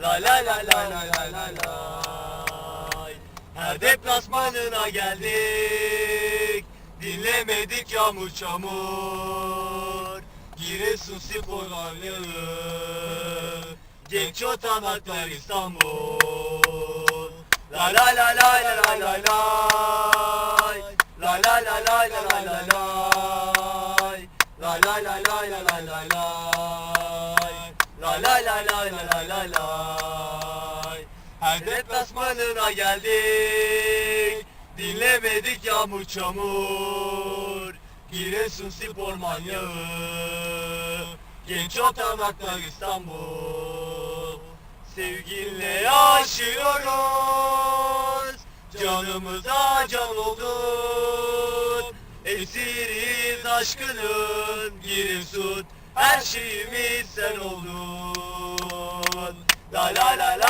La Her deplasmanına geldik Dinlemedik yağmur çamur Giresun spor varlığı Genç otanaklar İstanbul La la la la la la la Her deplasmanına geldik. Dinlemedik yağmur çamur. Giresun spor manyağı. Genç otanaklar İstanbul. Sevginle yaşıyoruz Canımıza can oldun. Esiriz aşkının Giresun. Her şeyimiz sen oldun. La la la la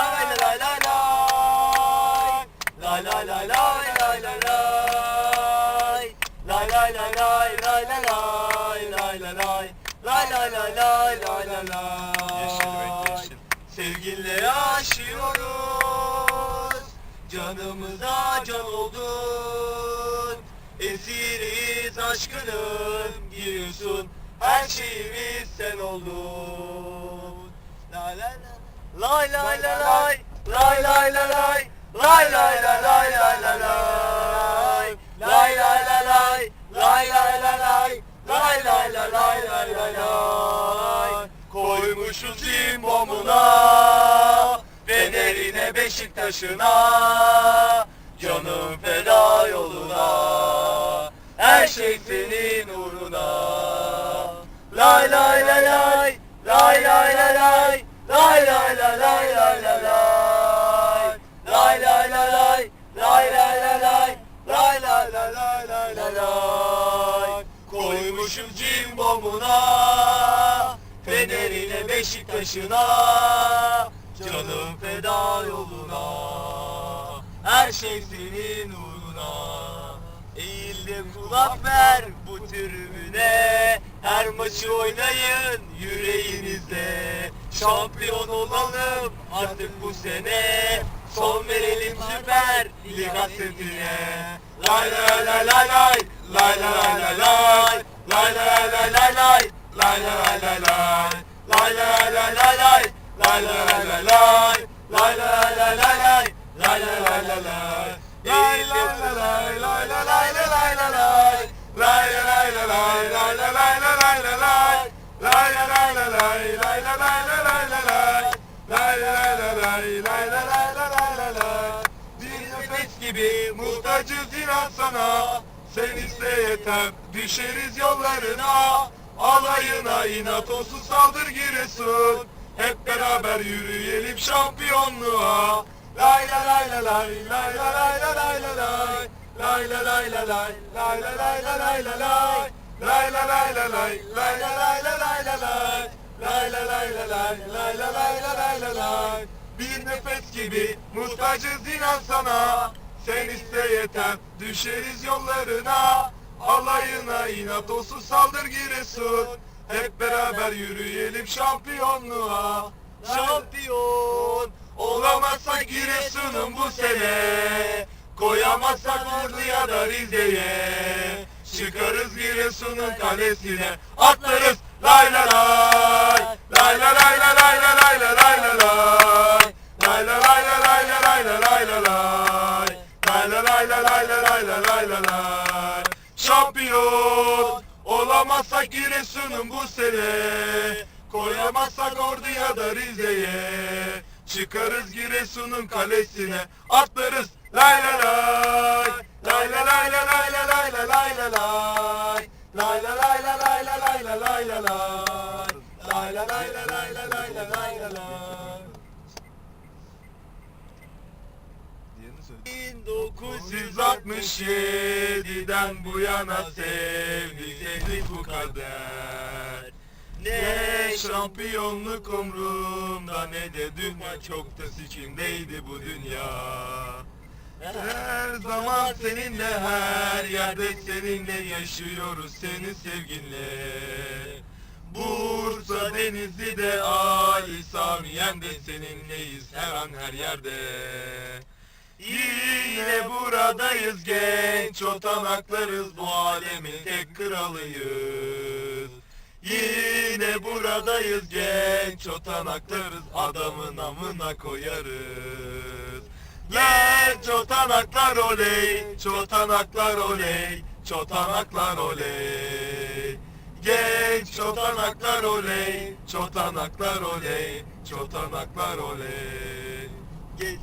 Lay lay lay lay lay Yeşil. Sevginle yaşıyoruz. Canımıza can oldun. Esiriz aşkının Giriyorsun. Her şeyimiz sen oldun. La la la. Lay lay lay. Lay Lay lay lay. Lay Lay lay lay lay lay lay Beşiktaş'ına Canım feda yoluna Her şey senin uğruna Lay lay lay lay Lay lay lay lay Lay lay lay lay lay lay lay Lay lay lay lay Lay lay lay lay Lay lay lay lay lay lay lay Koymuşum cimbomuna Fenerine Beşiktaş'ına Canım feda yoluna Her şey senin uğruna Eğil de kulak ver bu tribüne Her maçı oynayın yüreğinizde Şampiyon olalım artık bu sene Son verelim süper lig hasretine Lay lay lay lay lay Lay lay lay lay Lay lay lay lay lay Lay lay lay lay Lay lay lay lay lay Lay muhtacız inan sana Sen iste yeter düşeriz yollarına Alayına inat olsun saldır Giresun hep beraber yürüyelim şampiyonluğa. Lay la lay la lay lay la lay la lay la lay lay la lay la lay lay la lay la lay la lay lay la lay la lay lay la lay la lay la lay lay la lay la lay lay la lay la lay la lay bir nefes gibi muhtacız inan sana sen iste yeter düşeriz yollarına alayına inat olsun saldır Giresun hep beraber yürüyelim şampiyonluğa. Şampiyon Olamazsak Giresun'un bu sene. Koyamazsak Ordu'ya da Rize'ye. Çıkarız Giresun'un kalesine. Atlarız. Lay lay. Lay Lay lay lay lay lay lay lay lay lay lay Olamazsak Giresun'un bu sene Koyamazsak Ordu'ya da Rize'ye Çıkarız Giresun'un kalesine Atlarız lay lay lay Lay lay lay lay lay lay lay lay lay lay Lay lay lay lay lay lay lay lay lay lay Lay lay lay lay lay lay lay lay lay lay lay Diğerini söyle. 1967'den bu yana sevdik bu kader. Ne şampiyonluk umrumda ne de dünya çok da sikimdeydi bu dünya. Her zaman seninle her yerde seninle yaşıyoruz senin sevginle. Bursa Denizli'de Ali Samiyen'de seninleyiz her an her yerde Yine buradayız genç otanaklarız bu alemin tek kralıyız. Yine buradayız genç otanaklarız adamın amına koyarız. Genç otanaklar oley, çotanaklar oley, çotanaklar oley. Genç çotanaklar oley, çotanaklar oley, çotanaklar oley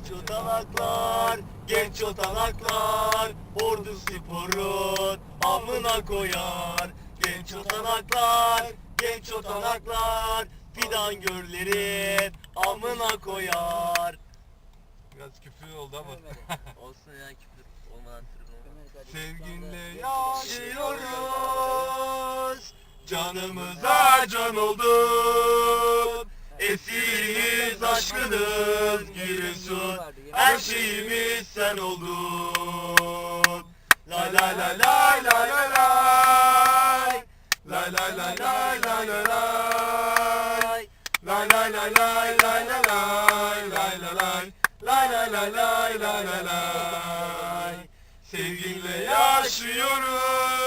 Genç çotanaklar, genç çotanaklar Ordu sporun amına koyar. Genç çotanaklar, genç çotanaklar Fidan görlerin amına koyar. Biraz küfür oldu ama. Olsun ya küfür olmadan tribün Sevginle yaşıyoruz. Canımıza can oldun aşkının Giresun Her şeyimiz sen oldun La la la la la la la La la la la la la la La la la la la la la La la la La la la la la yaşıyoruz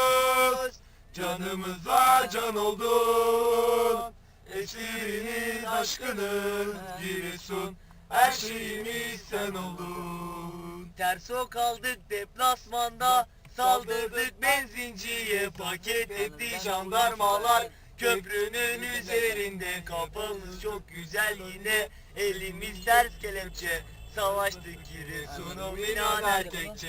Canımıza can oldun Esiriniz aşkınız Giresun Her şeyimiz sen oldun. Ters o kaldık deplasmanda Saldırdık benzinciye Paket etti jandarmalar. Köprünün üzerinde Kafamız çok güzel yine Elimiz ters kelepçe. Savaştık Giresun'un binaner tekçe